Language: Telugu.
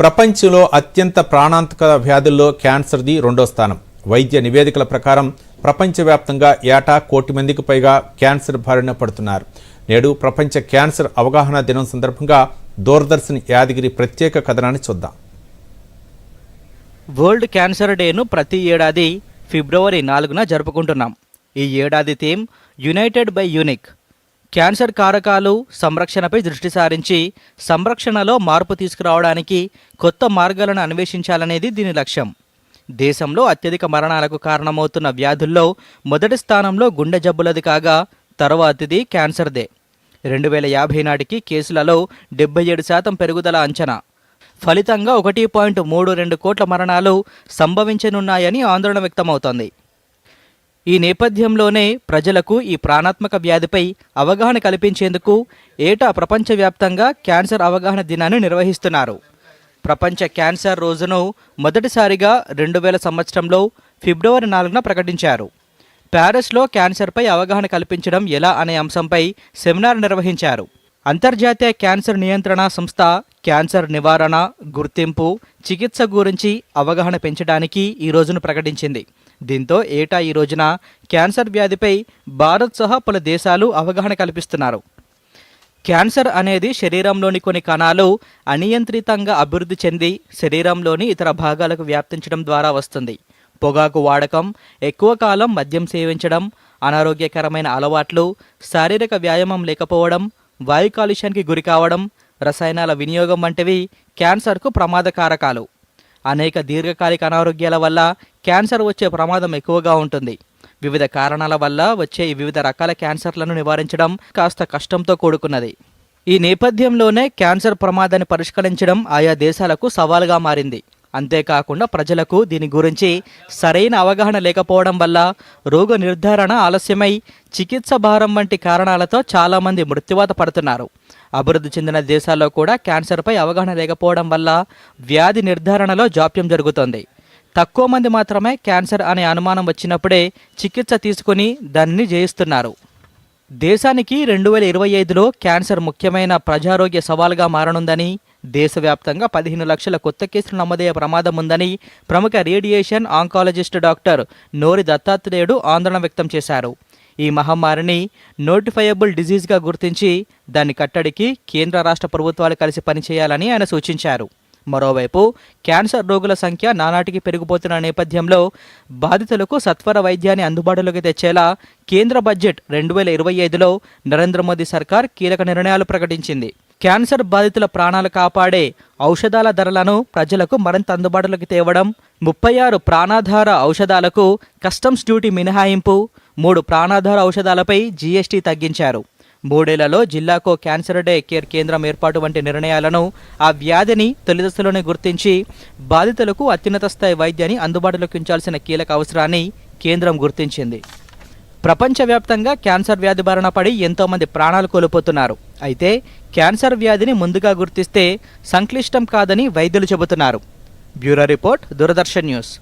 ప్రపంచంలో అత్యంత ప్రాణాంతక వ్యాధుల్లో క్యాన్సర్ది రెండో స్థానం. వైద్య నివేదికల ప్రకారం ప్రపంచవ్యాప్తంగా ఏటా కోటి మందికి పైగా క్యాన్సర్ బారిన పడుతున్నారు. నేడు ప్రపంచ క్యాన్సర్ అవగాహన దినం సందర్భంగా దూరదర్శన్ యాదగిరి ప్రత్యేక కథనాన్ని చూద్దాం. వరల్డ్ క్యాన్సర్ డేను ప్రతి ఏడాది ఫిబ్రవరి నాలుగున జరుపుకుంటున్నాం. ఈ ఏడాది theme united by unique. Cancer కారకాలు సంరక్షణపై దృష్టి సారించి సంరక్షణలో మార్పు తీసుకురావడానికి కొత్త మార్గాలను అన్వేషించాలనేది దీని లక్ష్యం. దేశంలో అత్యధిక మరణాలకు కారణమవుతున్న వ్యాధుల్లో మొదటి స్థానంలో గుండె జబ్బులది కాగా తర్వాతిది క్యాన్సర్దే. రెండు వేల యాభై నాటికి కేసులలో డెబ్బై ఏడు శాతం పెరుగుదల అంచనా. ఫలితంగా ఒకటి పాయింట్ మూడు రెండు కోట్ల మరణాలు సంభవించనున్నాయని ఆందోళన వ్యక్తమవుతోంది. ఈ నేపథ్యంలోనే ప్రజలకు ఈ ప్రాణాత్మక వ్యాధిపై అవగాహన కల్పించేందుకు ఏటా ప్రపంచవ్యాప్తంగా క్యాన్సర్ అవగాహన దినాన్ని నిర్వహిస్తున్నారు. ప్రపంచ క్యాన్సర్ రోజును మొదటిసారిగా రెండు వేల సంవత్సరంలో ఫిబ్రవరి నాలుగున ప్రకటించారు. ప్యారిస్లో క్యాన్సర్పై అవగాహన కల్పించడం ఎలా అనే అంశంపై సెమినార్ నిర్వహించారు. అంతర్జాతీయ క్యాన్సర్ నియంత్రణ సంస్థ క్యాన్సర్ నివారణ గుర్తింపు చికిత్స గురించి అవగాహన పెంచడానికి ఈ రోజును ప్రకటించింది. దీంతో ఏటా ఈ రోజున క్యాన్సర్ వ్యాధిపై భారత్ సహా పలు దేశాలు అవగాహన కల్పిస్తున్నారు. క్యాన్సర్ అనేది శరీరంలోని కొన్ని కణాలు అనియంత్రితంగా అభివృద్ధి చెంది శరీరంలోని ఇతర భాగాలకు వ్యాప్తించడం ద్వారా వస్తుంది. పొగాకు వాడకం ఎక్కువ కాలం మద్యం సేవించడం అనారోగ్యకరమైన అలవాట్లు శారీరక వ్యాయామం లేకపోవడం వాయు కాలుష్యానికి గురి కావడం రసాయనాల వినియోగం వంటివి క్యాన్సర్కు ప్రమాదకారకాలు. అనేక దీర్ఘకాలిక అనారోగ్యాల వల్ల క్యాన్సర్ వచ్చే ప్రమాదం ఎక్కువగా ఉంటుంది. వివిధ కారణాల వల్ల వచ్చే వివిధ రకాల క్యాన్సర్లను నివారించడం కాస్త కష్టంతో కూడుకున్నది. ఈ నేపథ్యంలోనే క్యాన్సర్ ప్రమాదాన్ని పరిష్కరించడం ఆయా దేశాలకు సవాలుగా మారింది. అంతేకాకుండా ప్రజలకు దీని గురించి సరైన అవగాహన లేకపోవడం వల్ల రోగ నిర్ధారణ ఆలస్యమై చికిత్స భారం వంటి కారణాలతో చాలామంది మృత్యువాత పడుతున్నారు. అభివృద్ధి చెందిన దేశాల్లో కూడా క్యాన్సర్పై అవగాహన లేకపోవడం వల్ల వ్యాధి నిర్ధారణలో జాప్యం జరుగుతోంది. తక్కువ మంది మాత్రమే క్యాన్సర్ అనే అనుమానం వచ్చినప్పుడే చికిత్స తీసుకుని దానిని జయిస్తున్నారు. దేశానికి రెండు వేల ఇరవై ఐదులో క్యాన్సర్ ముఖ్యమైన ప్రజారోగ్య సవాలుగా మారనుందని దేశవ్యాప్తంగా పదిహేను లక్షల కొత్త కేసులు నమోదయ్యే ప్రమాదం ఉందని ప్రముఖ రేడియేషన్ ఆంకాలజిస్ట్ డాక్టర్ నోరి దత్తాత్రేయుడు ఆందోళన వ్యక్తం చేశారు. ఈ మహమ్మారిని నోటిఫైయబుల్ డిజీజ్గా గుర్తించి దాన్ని కట్టడికి కేంద్ర రాష్ట్ర ప్రభుత్వాలు కలిసి పనిచేయాలని ఆయన సూచించారు. మరోవైపు క్యాన్సర్ రోగుల సంఖ్య నానాటికి పెరిగిపోతున్న నేపథ్యంలో బాధితులకు సత్వర వైద్యాన్ని అందుబాటులోకి తెచ్చేలా కేంద్ర బడ్జెట్ రెండు వేల ఇరవై ఐదులో నరేంద్ర మోదీ సర్కార్ కీలక నిర్ణయాలు ప్రకటించింది. క్యాన్సర్ బాధితుల ప్రాణాలు కాపాడే ఔషధాల ధరలను ప్రజలకు మరింత అందుబాటులోకి తేవడం ముప్పై ఆరు ప్రాణాధార ఔషధాలకు కస్టమ్స్ డ్యూటీ మినహాయింపు మూడు ప్రాణాధార ఔషధాలపై జీఎస్టీ తగ్గించారు. మూడేళ్ళలో జిల్లాకో క్యాన్సర్ డే కేర్ కేంద్రం ఏర్పాటు వంటి నిర్ణయాలను ఆ వ్యాధిని తొలిదశలోనే గుర్తించి బాధితులకు అత్యున్నత స్థాయి వైద్యాన్ని అందుబాటులోకి ఉంచాల్సిన కీలక అవసరాన్ని కేంద్రం గుర్తించింది. ప్రపంచవ్యాప్తంగా క్యాన్సర్ వ్యాధి బారిన పడి ఎంతోమంది ప్రాణాలు కోల్పోతున్నారు. అయితే క్యాన్సర్ వ్యాధిని ముందుగా గుర్తిస్తే సంక్లిష్టం కాదని వైద్యులు చెబుతున్నారు. Bureau report Doordarshan news.